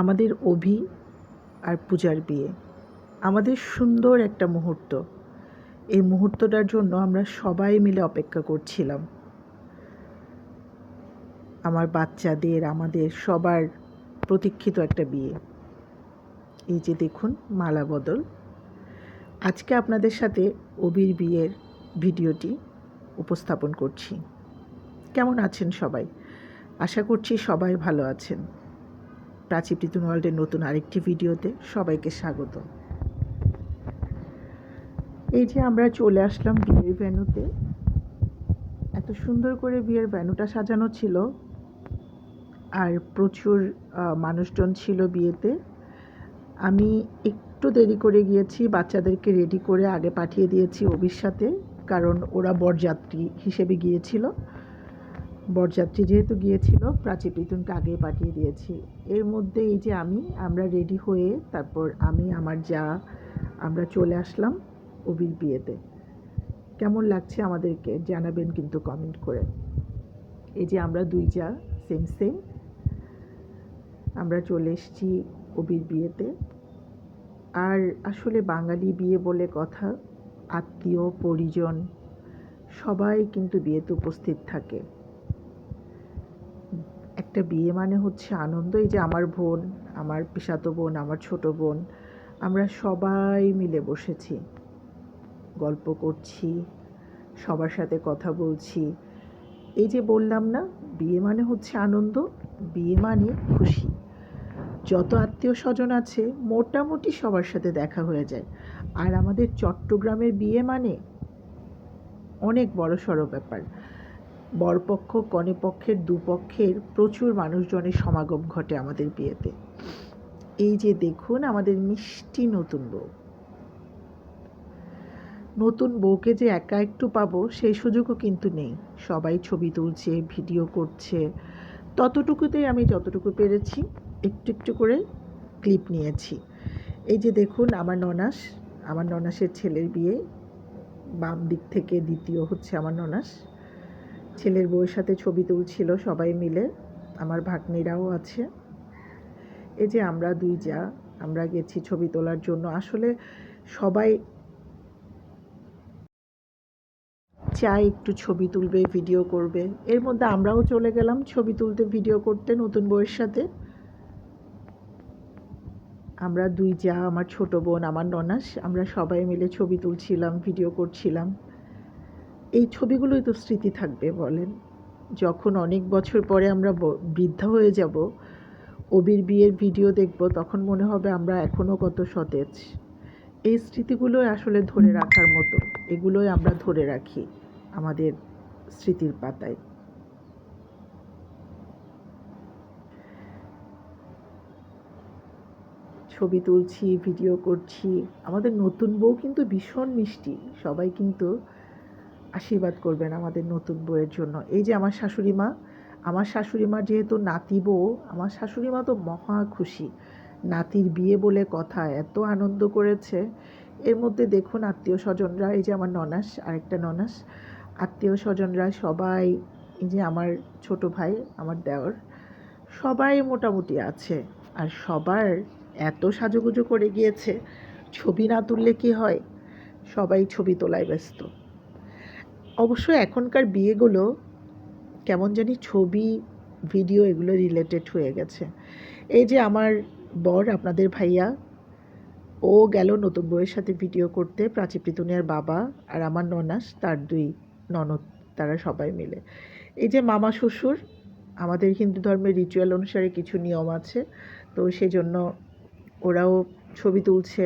আমাদের অভি আর পূজার বিয়ে। আমাদের সুন্দর একটা মুহূর্ত। এই মুহূর্তটার জন্য আমরা সবাই মিলে অপেক্ষা করছিলাম। আমার বাচ্চাদের, আমাদের সবার প্রতীক্ষিত একটা বিয়ে। এই যে দেখুন, মালা বদল। আজকে আপনাদের সাথে অবির বিয়ের ভিডিওটি উপস্থাপন করছি। কেমন আছেন সবাই? আশা করছি সবাই ভালো আছেন। প্রাচী প্রীতম ওয়ার্ল্ডের নতুন আরেকটি ভিডিওতে সবাইকে স্বাগত। এই যে আমরা চলে আসলাম বিয়ের ভ্যানুতে এত সুন্দর করে বিয়ের ভ্যানুটা সাজানো ছিল। আর প্রচুর মানুষজন ছিল বিয়েতে। আমি একটু দেরি করে গিয়েছি, বাচ্চাদেরকে রেডি করে আগে পাঠিয়ে দিয়েছি অভির সাথে, কারণ ওরা বরযাত্রী হিসেবে গিয়েছিল। বরযাত্রী যেহেতু গিয়েছিল প্রাচী প্রীতমকে আগে পাঠিয়ে দিয়েছি। এর মধ্যে এই যে আমি, আমরা রেডি হয়ে তারপর আমি, আমার যা, আমরা চলে আসলাম অভির বিয়েতে। কেমন লাগছে আমাদেরকে জানাবেন কিন্তু কমেন্ট করে। এই যে আমরা দুই যা সেম সেম আমরা চলে এসেছি অবির বিয়েতে। আর আসলে বাঙালি বিয়ে বলে কথা, আত্মীয়, পরিজন, সবাই কিন্তু বিয়েতে উপস্থিত থাকে। একটা বিয়ে মানে হচ্ছে আনন্দ এই যে আমার বোন, আমার পিসাতো বোন, আমার ছোট বোন, আমরা সবাই মিলে বসেছি। গল্প করছি, সবার সাথে কথা বলছি। এই যে বললাম না, বিয়ে মানে হচ্ছে আনন্দ, বিয়ে মানে খুশি। যত আত্মীয় স্বজন আছে, মোটামুটি সবার সাথে দেখা হয়ে যায়। আর আমাদের চট্টগ্রামের বিয়ে মানে অনেক বড় সড়ো ব্যাপার। বরপক্ষ কনেপক্ষের দুপক্ষের প্রচুর মানুষজনের সমাগম ঘটে আমাদের বিয়েতে। এই যে দেখুন, আমাদের মিষ্টি নতুন বউ। নতুন বউকে যে একা একটু পাবো, সেই সুযোগও কিন্তু নেই। সবাই ছবি তুলছে, ভিডিও করছে। ততটুকুতেই আমি যতটুকু পেরেছি, একটু একটু করে ক্লিপ নিয়েছি। এই যে দেখুন, আমার ননাস, আমার ননাসের ছেলের বিয়ে, বাম দিক থেকে দ্বিতীয় হচ্ছে আমার ননাস। ছেলের বউয়ের সাথে ছবি তুলছিল সবাই মিলে। আমার ভাগ্নিরাও আছে। এই যে আমরা দুই যা, আমরা গেছি ছবি তোলার জন্য। আসলে সবাই চায় একটু ছবি তুলবে, ভিডিও করবে। এর মধ্যে আমরাও চলে গেলাম ছবি তুলতে, ভিডিও করতে নতুন বউয়ের সাথে। আমরা দুই যা, আমার ছোট বোন, আমার ননাস, আমরা সবাই মিলে ছবি তুলছিলাম, ভিডিও করছিলাম। এই ছবিগুলোই তো স্মৃতি থাকবে বলেন। যখন অনেক বছর পরে আমরা বৃদ্ধা হয়ে যাব, অবির বিয়ের ভিডিও দেখব, তখন মনে হবে আমরা এখনও কত সতেজ। এই স্মৃতিগুলোই আসলে ধরে রাখার মতো, এগুলোই আমরা ধরে রাখি আমাদের স্মৃতির পাতায়। ছবি তুলছি, ভিডিও করছি, আমাদের নতুন বউ কিন্তু ভীষণ মিষ্টি, সবাই কিন্তু আশীর্বাদ করবেন আমাদের নতুন বউয়ের জন্য। এই যে আমার শাশুড়ি মা, আমার শাশুড়ি মা যেহেতু নাতি বউ, আমার শাশুড়ি মা তো মহা খুশি। নাতির বিয়ে বলে কথা, এত আনন্দ করেছে। এর মধ্যে দেখুন আত্মীয় স্বজনরা, এই যে আমার ননাস, আরেকটা ননাস। আত্মীয় স্বজনরা সবাই, এই যে আমার ছোট ভাই, আমার দেওর, সবাই মোটামুটি আছে। আর সবার এত সাজুগুজু করে গিয়েছে, ছবি না তুললে কি হয়? সবাই ছবি তোলায় ব্যস্ত। অবশ্য এখনকার বিয়েগুলো কেমন জানি ছবি ভিডিও এগুলো রিলেটেড হয়ে গেছে। এই যে আমার বর, আপনাদের ভাইয়া, ও গেল নতুন বউয়ের সাথে ভিডিও করতে প্রাচী প্রীতনিয়ার বাবা আর আমার ননাস, তার দুই ননদ, তারা সবাই মিলে। এই যে মামা শ্বশুর, আমাদের হিন্দু ধর্মের রিচুয়াল অনুসারে কিছু নিয়ম আছে, তো সেজন্য ওরাও ছবি তুলছে।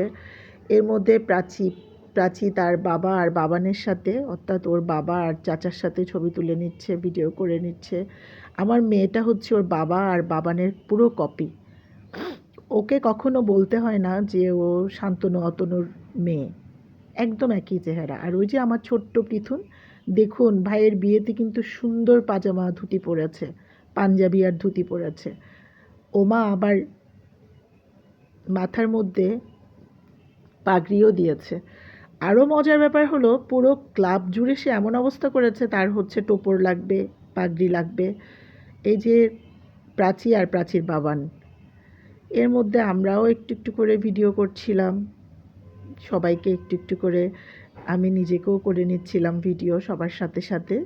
এর মধ্যে প্রাচী প্রাচী তার বাবা আর বাবানের সাথে, অর্থাৎ ওর বাবা আর চাচার সাথে ছবি তুলে নিচ্ছে ভিডিও করে নিচ্ছে। আমার মেয়েটা হচ্ছে ওর বাবা আর বাবানের পুরো কপি ওকে কখনো বলতে হয় না যে ও শান্তনু অতনুর মেয়ে। একদম একই চেহারা। আর ওই যে আমার ছোট্ট পৃথুন, দেখুন ভাইয়ের বিয়েতে কিন্তু সুন্দর পাজামা ধুতি পরেছে, পাঞ্জাবি আর ধুতি পরেছে। ওমা আবার মাথার মধ্যে পাগড়িও দিয়েছে। আরও মজার ব্যাপার হলো, পুরো ক্লাব জুড়ে সে এমন অবস্থা করেছে, তার হচ্ছে টোপর লাগবে, পাগড়ি লাগবে। এই যে প্রাচী আর প্রাচীর বাবান। এর মধ্যে আমরাও একটু একটু করে ভিডিও করছিলাম। সবাইকে একটু একটু করে আমি নিজেকেও করে নিচ্ছিলাম ভিডিও সবার সাথে সাথে।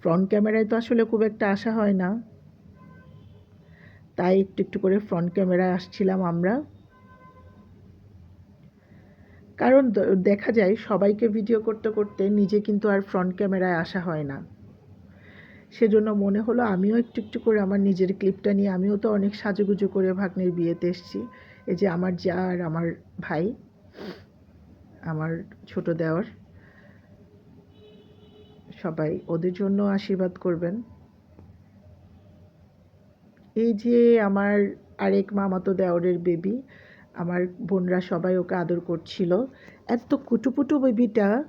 ফ্রন্ট ক্যামেরায় তো আসলে খুব একটা আসা হয় না। তাই একটু একটু করে ফ্রন্ট ক্যামেরায় আসছিলাম আমরা। কারণ দেখা যায় সবাইকে ভিডিও করতে করতে নিজে কিন্তু আর ফ্রন্ট ক্যামেরায় আসা হয় না। সেজন্য মনে হলো আমিও একটু একটু করে আমার নিজের ক্লিপটা নিয়ে আমিও তো অনেক সাজুগুজু করে ভাগ্নের বিয়েতে এসেছি। এই যে আমার যা আর আমার ভাই, আমার ছোট দেওয়ার, সবাই ওদের জন্য আশীর্বাদ করবেন। এই যে আমার আরেক মামাতো দেওরের বেবি আমার বোনরা সবাই ওকে আদর করছিল। এত কুটুপুটু বেবিটা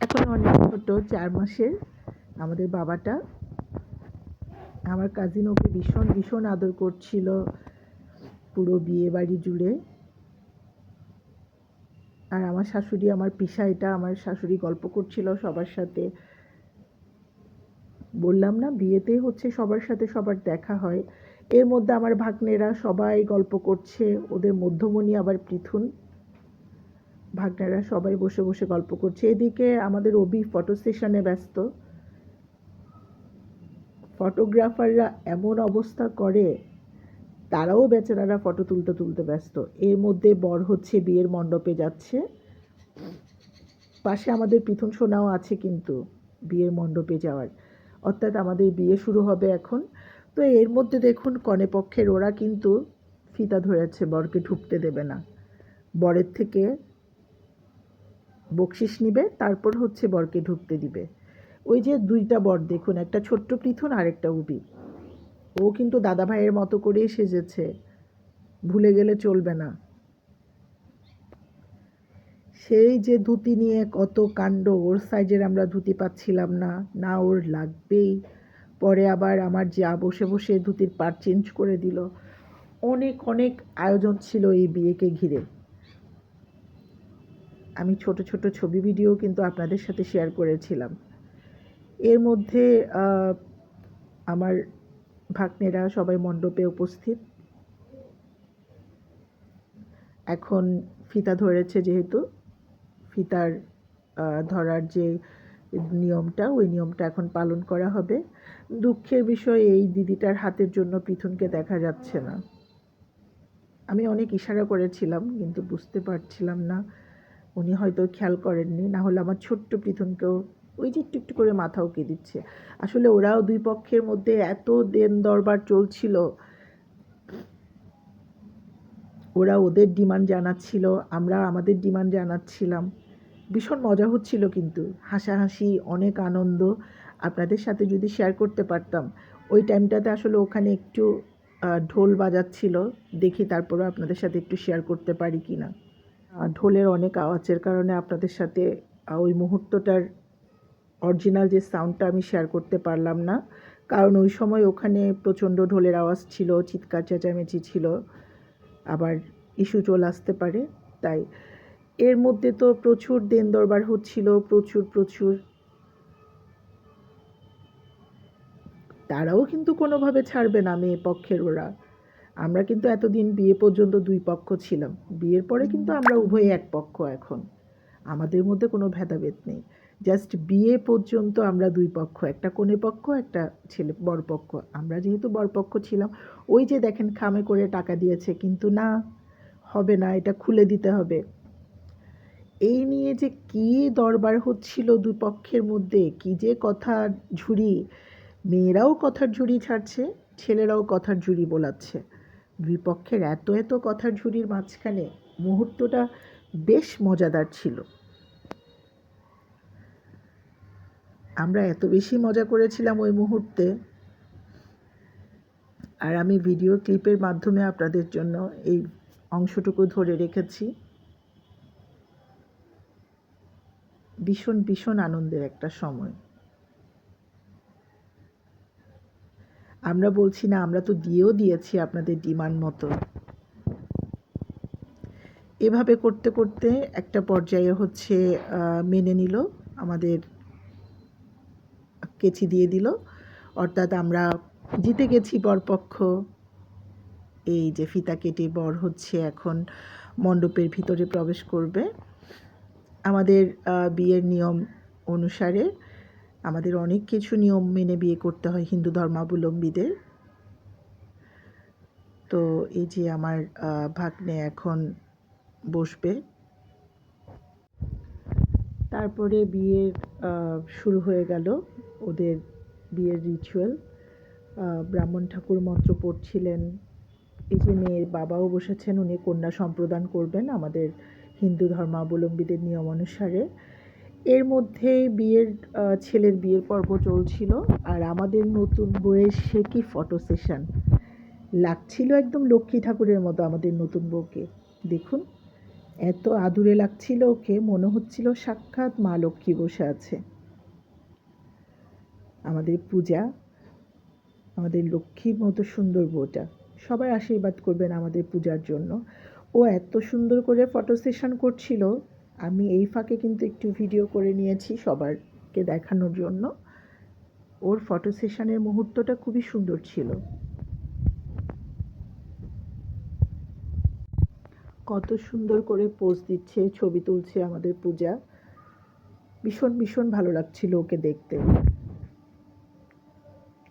এখন অনেক ছোট, চার মাসের। আমাদের বাবাটা আমার কাজিন ওকে ভীষণ ভীষণ আদর করছিল পুরো বিয়ে বাড়ি জুড়ে। আর আমার শাশুড়ি, আমার পিসা এটা, আমার শাশুড়ি গল্প করছিল সবার সাথে। বললাম না, বিয়েতে হচ্ছে সবার সাথে সবার দেখা হয়। এর মধ্যে আমার ভাগ্নেরা সবাই গল্প করছে, ওদের মধ্যমণি আবার পৃথুন। ভাগ্নেরা সবাই বসে বসে গল্প করছে। এদিকে আমাদের অবি ফটো সেশনে ব্যস্ত। ফটোগ্রাফাররা এমন অবস্থা করে, তারাও বেচারারা ফটো তুলতে তুলতে ব্যস্ত। এর মধ্যে বর হচ্ছে, বিয়ের মণ্ডপে যাচ্ছে। পাশে আমাদের পৃথুন সোনাও আছে কিন্তু বিয়ের মণ্ডপে যাওয়ার। অর্থাৎ আমাদের বিয়ে শুরু হবে এখন। তো এর মধ্যে দেখুন, কনে পক্ষের ওরা কিন্তু ফিতা ধরেছে, বরকে ঢুকতে দেবে না। বরের থেকে বকশিস নিবে, তারপর হচ্ছে বরকে ঢুকতে দিবে। ওই যে দুইটা বর, দেখুন, একটা ছোট্ট পৃথুন আর একটা উবি। ও কিন্তু দাদা ভাইয়ের মতো করেই সেজেছে। ভুলে গেলে চলবে না। সেই যে ধুতি নিয়ে কত কাণ্ড, ওর সাইজের আমরা ধুতি পাচ্ছিলাম না না ওর লাগবেই। পরে আবার আমার যা বসে বসে ধুতির পাট চেঞ্জ করে দিল। অনেক অনেক আয়োজন ছিল এই বিয়েকে ঘিরে। আমি ছোট ছোট ছবি ভিডিও কিন্তু আপনাদের সাথে শেয়ার করেছিলাম। এর মধ্যে আমার ভাগ্নেরা সবাই মণ্ডপে উপস্থিত। এখন ফিতা ধরেছে যেহেতু। ফিতার ধরার যে নিয়মটা, ওই নিয়মটা এখন পালন করা হবে। দুঃখের বিষয় এই দিদিটার হাতের জন্য পিথুনকে দেখা যাচ্ছে না। আমি অনেক ইশারা করেছিলাম, কিন্তু বুঝতে পারছিলাম না। উনি হয়তো খেয়াল করেননি, না হলে আমার ছোট্ট পৃথুনকেও ওই যে একটু একটু করে মাথা উঁকে দিচ্ছে। আসলে ওরাও দুই পক্ষের মধ্যে এত দেন দরবার চলছিল। ওরা ওদের ডিমান্ড জানাচ্ছিল, আমরা আমাদের ডিমান্ড জানাচ্ছিলাম। ভীষণ মজা হচ্ছিল কিন্তু, হাসাহাসি, অনেক আনন্দ। আপনাদের সাথে যদি শেয়ার করতে পারতাম। ওই টাইমটাতে আসলে ওখানে একটু ঢোল বাজাচ্ছিল। দেখি তারপরে আপনাদের সাথে একটু শেয়ার করতে পারি কি না ঢোলের অনেক আওয়াজের কারণে আপনাদের সাথে ওই মুহূর্তটার অরিজিনাল যে সাউন্ডটা আমি শেয়ার করতে পারলাম না। কারণ ওই সময় ওখানে প্রচণ্ড ঢোলের আওয়াজ ছিল, চিৎকার চেঁচামেচি ছিল। আবার ইস্যু চলে আসতে পারে, তাই। এর মধ্যে তো প্রচুর দেন দরবার হচ্ছিল, প্রচুর প্রচুর। তারাও কিন্তু কোনোভাবে ছাড়বে না মেয়ে পক্ষের ওরা। আমরা কিন্তু এতদিন বিয়ে পর্যন্ত দুই পক্ষ ছিলাম। বিয়ের পরে কিন্তু আমরা উভয়ে এক পক্ষ এখন। আমাদের মধ্যে কোনো ভেদাভেদ নেই। জাস্ট বিয়ে পর্যন্ত আমরা দুই পক্ষ, একটা কোণে পক্ষ, একটা ছেলে বরপক্ষ আমরা যেহেতু বরপক্ষ ছিলাম, ওই যে দেখেন খামে করে টাকা দিয়েছে, কিন্তু না, হবে না, এটা খুলে দিতে হবে। এই নিয়ে যে কী দরবার হচ্ছিল দুই পক্ষের মধ্যে, কি যে কথা ঝুড়ি মেয়েরাও কথার ঝুড়ি ছাড়ছে, ছেলেরাও কথার ঝুড়ি বোলাচ্ছে। দুই পক্ষের এত এত কথার ঝুড়ির মাঝখানে মুহূর্তটা বেশ মজাদার ছিল। আমরা এত বেশি মজা করেছিলাম ওই মুহূর্তে। আর আমি ভিডিও ক্লিপের মাধ্যমে আপনাদের জন্য এই অংশটুকু ধরে রেখেছি। ভীষণ ভীষণ আনন্দের একটা সময়। আমরা বলছি, না, আমরা তো দিয়েও দিয়েছি আপনাদের ডিমান্ড মতো। এভাবে করতে করতে একটা পর্যায়ে হচ্ছে মেনে নিল, আমাদের কেচি দিয়ে দিল। অর্থাৎ আমরা জিতে গেছি বরপক্ষ এই যে ফিতা কেটে বর হচ্ছে এখন মণ্ডপের ভিতরে প্রবেশ করবে। আমাদের বিয়ের নিয়ম অনুসারে আমাদের অনেক কিছু নিয়ম মেনে বিয়ে করতে হয় হিন্দু ধর্মাবলম্বীদের। তো এই যে আমার ভাগ্নে এখন বসবে। তারপরে বিয়ের শুরু হয়ে গেল ওদের বিয়ের রিচুয়াল ব্রাহ্মণ ঠাকুর মন্ত্র পড়ছিলেন। এই যে মেয়ের বাবাও বসেছেন, উনি কন্যা সম্প্রদান করবেন আমাদের হিন্দু ধর্মাবলম্বীদের নিয়ম অনুসারে। এর মধ্যেই বিয়ের ছেলের বিয়ের পর্ব চলছিল আর আমাদের নতুন বউয়ের সে কি ফটো সেশন লাগছিল একদম লক্ষ্মী ঠাকুরের মতো আমাদের নতুন বউকে। দেখুন, এত আদুরে লাগছিল ওকে, মনে হচ্ছিল সাক্ষাৎ মা লক্ষ্মী বসে আছে। আমাদের পূজা, আমাদের লক্ষ্মীর মতো সুন্দর বউটা। সবাই আশীর্বাদ করবেন আমাদের পূজার জন্য। ও এত সুন্দর করে ফটো সেশন করছিল আমি এই ফাঁকে কিন্তু একটু ভিডিও করে নিয়েছি সবারকে দেখানোর জন্য। ওর ফটো সেশনের মুহূর্তটা খুবই সুন্দর ছিল। কত সুন্দর করে পোজ দিচ্ছে, ছবি তুলছে আমাদের পূজা। ভীষণ ভীষণ ভালো লাগছিল ওকে দেখতে।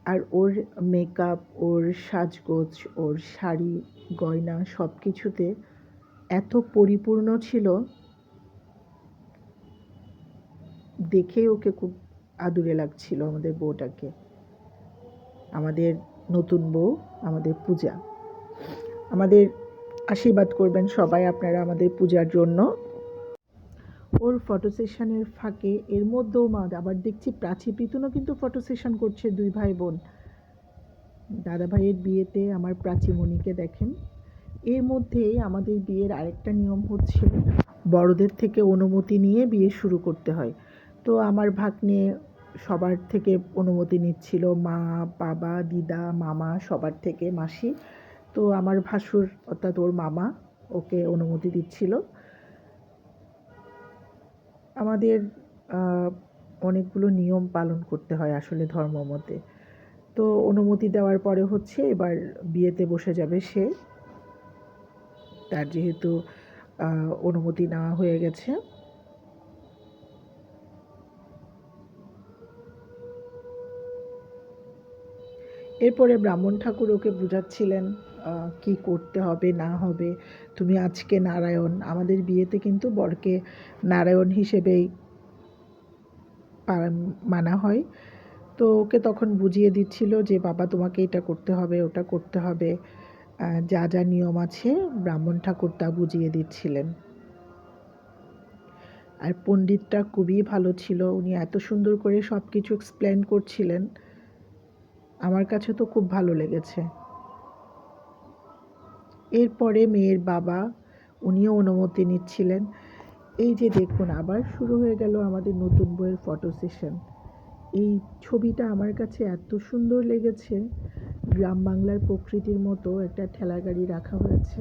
আর ওর মেকআপ ওর সাজগোজ, ওর শাড়ি, গয়না সব কিছুতে এত পরিপূর্ণ ছিল। দেখেই ওকে খুব আদুরে লাগছিল আমাদের বউটাকে। আমাদের নতুন বউ, আমাদের পূজা। আমাদের আশীর্বাদ করবেন সবাই আপনারা আমাদের পূজার জন্য। ওর ফটো সেশনের ফাঁকে, এর মধ্যেও মা, আবার দেখছি প্রাচী পিতুনও কিন্তু ফটো সেশন করছে দুই ভাই বোন। দাদা ভাইয়ের বিয়েতে আমার প্রাচীমণিকে দেখেন। এর মধ্যেই আমাদের বিয়ের আরেকটা নিয়ম হচ্ছে বড়দের থেকে অনুমতি নিয়ে বিয়ে শুরু করতে হয়। তো আমার ভাগ্নে সবার থেকে অনুমতি নিচ্ছিল, মা, বাবা, দিদা, মামা, সবার থেকে, মাসি। তো আমার ভাসুর, অর্থাৎ ওর মামা, ওকে অনুমতি দিচ্ছিল। আমাদের অনেকগুলো নিয়ম পালন করতে হয় আসলে ধর্ম মতে। তো অনুমতি দেওয়ার পরে হচ্ছে এবার বিয়েতে বসে যাবে সে। তার যেহেতু অনুমতি নেওয়া হয়ে গেছে। এরপরে ব্রাহ্মণ ঠাকুর ওকে বুঝাচ্ছিলেন কি করতে হবে, না হবে। তুমি আজকে নারায়ণ। আমাদের বিয়েতে কিন্তু বরকে নারায়ণ হিসেবেই মানা হয়। তো ওকে তখন বুঝিয়ে দিচ্ছিল যে, বাবা, তোমাকে এটা করতে হবে, ওটা করতে হবে। যা যা নিয়ম আছে, ব্রাহ্মণ ঠাকুর তা বুঝিয়ে দিচ্ছিলেন। আর পণ্ডিতটা খুবই ভালো ছিল। উনি এত সুন্দর করে সব কিছু এক্সপ্লেন করছিলেন। আমার কাছে তো খুব ভালো লেগেছে। এরপরে মেয়ের বাবা, উনিও অনুমতি নিচ্ছিলেন। এই যে দেখুন, আবার শুরু হয়ে গেল আমাদের নতুন বইয়ের ফটো সেশন এই ছবিটা আমার কাছে এত সুন্দর লেগেছে, গ্রাম বাংলার প্রকৃতির মতো একটা ঠেলা গাড়ি রাখা হয়েছে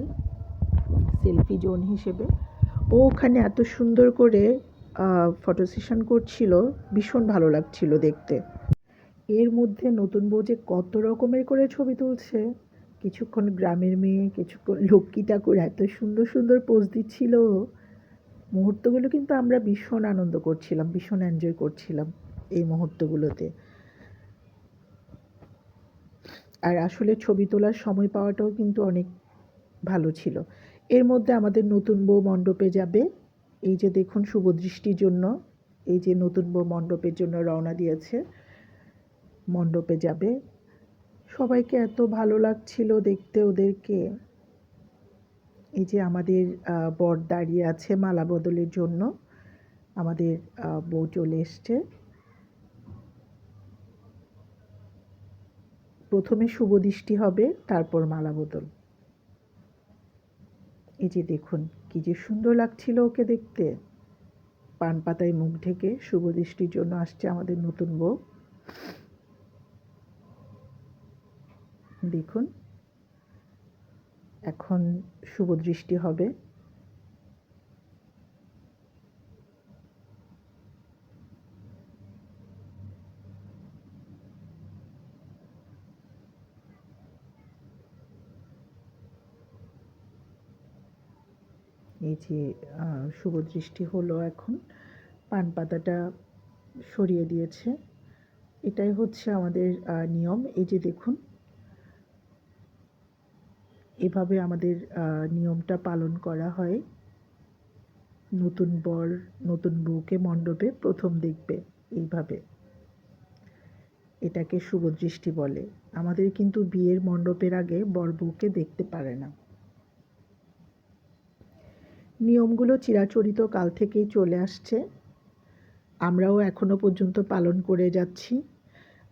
সেলফি জোন হিসেবে। ও ওখানে এত সুন্দর করে ফটো সেশন করছিল, ভীষণ ভালো লাগছিল দেখতে। এর মধ্যে নতুন বউ যে কত রকমের করে ছবি তুলছে। কিছুক্ষণ গ্রামের মেয়ে, কিছুক্ষণ লক্ষ্মী ঠাকুর এত সুন্দর সুন্দর পোজ দিচ্ছিল। মুহূর্তগুলো কিন্তু আমরা ভীষণ আনন্দ করছিলাম, ভীষণ এনজয় করছিলাম এই মুহূর্তগুলোতে। আর আসলে ছবি তোলার সময় পাওয়াটাও কিন্তু অনেক ভালো ছিল। এর মধ্যে আমাদের নতুন বউ মণ্ডপে যাবে। এই যে দেখুন শুভ দৃষ্টির জন্য, এই যে নতুন বউ মণ্ডপের জন্য রওনা দিয়েছে। মণ্ডপে যাবে। সবাইকে এত ভালো লাগছিল দেখতে ওদেরকে। এই যে আমাদের বর দাঁড়িয়ে আছে মালা বদলের জন্য। আমাদের বউ চলে এসছে। প্রথমে শুভ দৃষ্টি হবে, তারপর মালা বদল। এই যে দেখুন, কি যে সুন্দর লাগছিল ওকে দেখতে। পান পাতায় মুখ ঢেকে শুভ দৃষ্টির জন্য আসছে আমাদের নতুন বউ। দেখুন। এখন শুভ দৃষ্টি হবে। এই যে শুভ দৃষ্টি হলো এখন। পান পাতাটা সরিয়ে দিয়েছে। এটাই হচ্ছে আমাদের নিয়ম। এই যে দেখুন এভাবে আমাদের নিয়মটা পালন করা হয়। নতুন বর, নতুন বউকে মণ্ডপে প্রথম দেখবে এইভাবে। এটাকে শুভ দৃষ্টি বলে। আমাদের কিন্তু বিয়ের মণ্ডপের আগে বর বউকে দেখতে পারে না। নিয়মগুলো চিরাচরিত কাল থেকেই চলে আসছে। আমরাও এখনও পর্যন্ত পালন করে যাচ্ছি।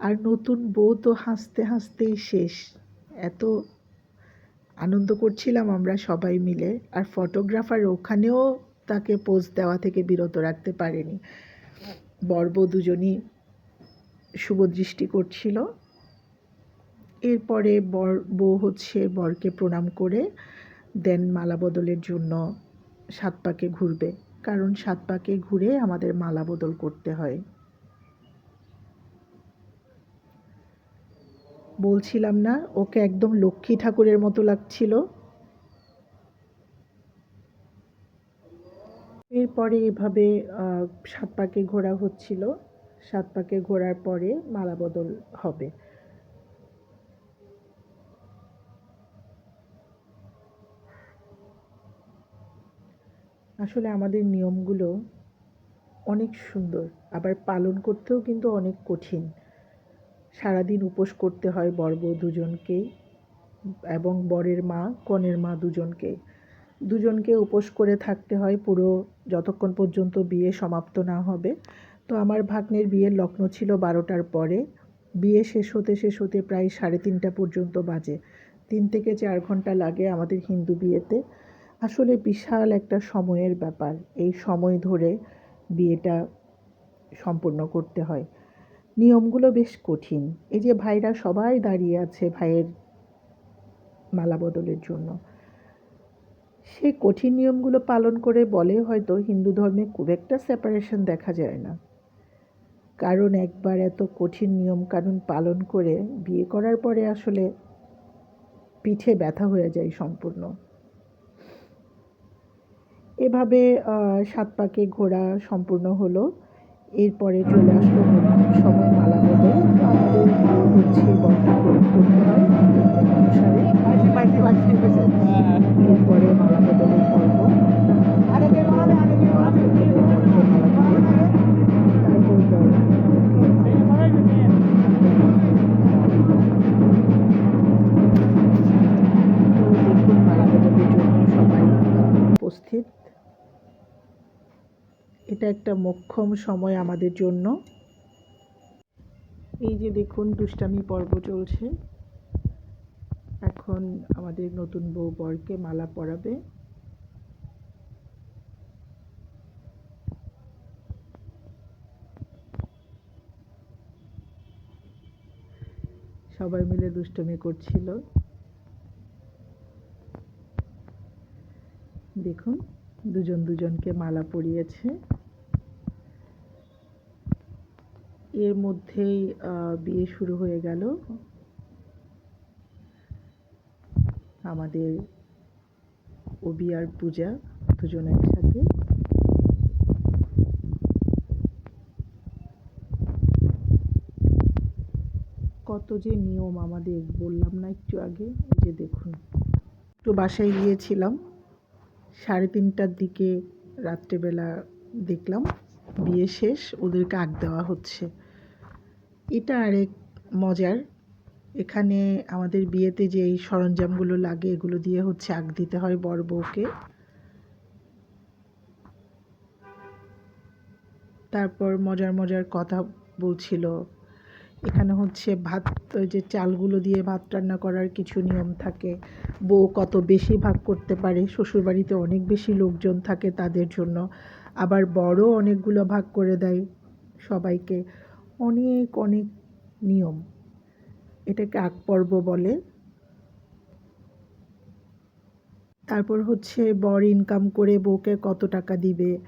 আর নতুন বউ তো হাসতে হাসতেই শেষ। এত আনন্দ করছিলাম আমরা সবাই মিলে। আর ফটোগ্রাফার ওখানেও তাকে পোজ দেওয়া থেকে বিরত রাখতে পারেনি। বর বউ দুজনই শুভ দৃষ্টি করছিল। এরপরে বর, বউ হচ্ছে বরকে প্রণাম করে দেন মালা বদলের জন্য সাত পাকে ঘুরবে। কারণ সাত পাকে ঘুরে আমাদের মালা বদল করতে হয়। বলছিলাম না, ওকে একদম লক্ষ্মী ঠাকুরের মতো লাগছিল। এরপরে এভাবে সাত পাকে ঘোরা হচ্ছিল। সাত পাকে ঘোরার পরে মালা বদল হবে। আসলে আমাদের নিয়মগুলো অনেক সুন্দর, আবার পালন করতেও কিন্তু অনেক কঠিন। সারাদিন উপোস করতে হয় বর বউ দুজনকেই এবং বরের মা, কনের মা দুজনকেই দুজনকে উপোস করে থাকতে হয় পুরো যতক্ষণ পর্যন্ত বিয়ে সমাপ্ত না হবে। তো আমার ভাগ্নের বিয়ের লগ্ন ছিল বারোটার পরে। বিয়ে শেষ হতে শেষ হতে প্রায় সাড়ে তিনটা পর্যন্ত বাজে। তিন থেকে চার ঘণ্টা লাগে আমাদের হিন্দু বিয়েতে। আসলে বিশাল একটা সময়ের ব্যাপার। এই সময় ধরে বিয়েটা সম্পূর্ণ করতে হয়। নিয়মগুলো বেশ কঠিন। এই যে ভাইরা সবাই দাঁড়িয়ে আছে ভাইয়ের মালা বদলের জন্য। সে কঠিন নিয়মগুলো পালন করে বলে হয়তো হিন্দু ধর্মে খুব একটা সেপারেশন দেখা যায় না। কারণ একবার এত কঠিন নিয়ম কানুন পালন করে বিয়ে করার পরে আসলে পিঠে ব্যথা হয়ে যায় সম্পূর্ণ। এভাবে সাত পাকে ঘোরা সম্পূর্ণ হলো। এরপরে চলে আসলো সময় মালা বদল তো আমাদের হচ্ছে বরটা করতে হয় একটা মোক্ষম সময় আমাদের জন্য। এই যে দেখুন, দুষ্টামি পর্ব চলছে। এখন আমাদের নতুন বউ বরকে মালা পরাবে। সবাই মিলে দুষ্টমি করছিল। দেখুন, দুজন দুজনকে মালা পরিয়েছে। এর মধ্যেই বিয়ে শুরু হয়ে গেল। আমাদের অবি আর পূজা দুজন একসাথে। কত যে নিয়ম আমাদের, বললাম না একটু আগে যে দেখুন। একটু বাসায় গিয়েছিলাম, সাড়ে তিনটার দিকে রাত্রেবেলা দেখলাম, বিয়ে শেষ, ওদেরকে আগ দেওয়া হচ্ছে। এটা আরেক মজার। এখানে আমাদের বিয়েতে যে এই সরঞ্জামগুলো লাগে, এগুলো দিয়ে হচ্ছে আগ দিতে হয় বর বউকে। তারপর মজার মজার কথা বলছিল, এখানে হচ্ছে ভাত যে চালগুলো দিয়ে ভাত রান্না করার কিছু নিয়ম থাকে। বউ কত বেশি ভাগ করতে পারে, শ্বশুরবাড়িতে অনেক বেশি লোকজন থাকে তাদের জন্য। আবার বড় অনেকগুলো ভাগ করে দেয় সবাইকে। অনেক অনেক নিয়ম। এটাকে আগ পর্ব বলে। তারপর হচ্ছে বর ইনকাম করে বউকে কত টাকা দিবে,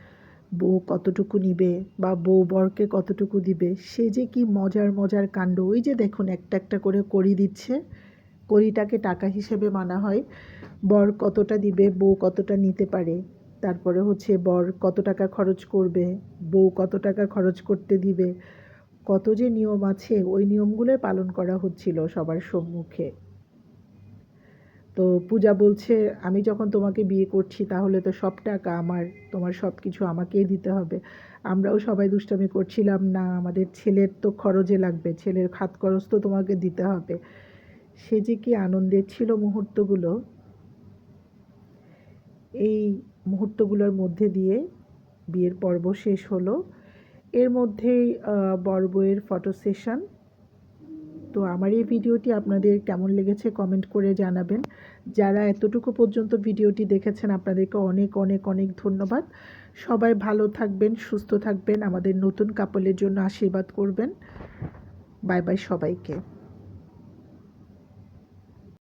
বউ কতটুকু নিবে বা বউ বরকে কতটুকু দিবে, সে যে কি মজার মজার কাণ্ড। ওই যে দেখুন, একটা একটা করে করি দিচ্ছে। কড়িটাকে টাকা হিসেবে মানা হয়। বর কতটা দিবে, বউ কতটা নিতে পারে। তারপরে হচ্ছে বর কত টাকা খরচ করবে, বউ কত টাকা খরচ করতে দিবে। কত যে নিয়ম আছে, ওই নিয়মগুলোই পালন করা হচ্ছিল সবার সম্মুখে। তো পূজা বলছে, আমি যখন তোমাকে বিয়ে করছি, তাহলে তো সব টাকা আমার, তোমার সব কিছু আমাকেই দিতে হবে। আমরাও সবাই দুষ্টামি করছিলাম না, আমাদের ছেলের তো খরচে লাগবে, ছেলের খাত খরচ তো তোমাকে দিতে হবে। সে যে কি আনন্দের ছিল মুহূর্তগুলো? এই মুহূর্তগুলোর মধ্যে দিয়ে বিয়ের পর্ব শেষ হলো। এর মধ্যেই বড় ফটো সেশন তো আমার এই ভিডিওটি আপনাদের কেমন লেগেছে কমেন্ট করে জানাবেন। যারা এতটুকু পর্যন্ত ভিডিওটি দেখেছেন, আপনাদেরকে অনেক অনেক অনেক ধন্যবাদ। সবাই ভালো থাকবেন, সুস্থ থাকবেন। আমাদের নতুন কাপলের জন্য আশীর্বাদ করবেন। বাই বাই সবাইকে।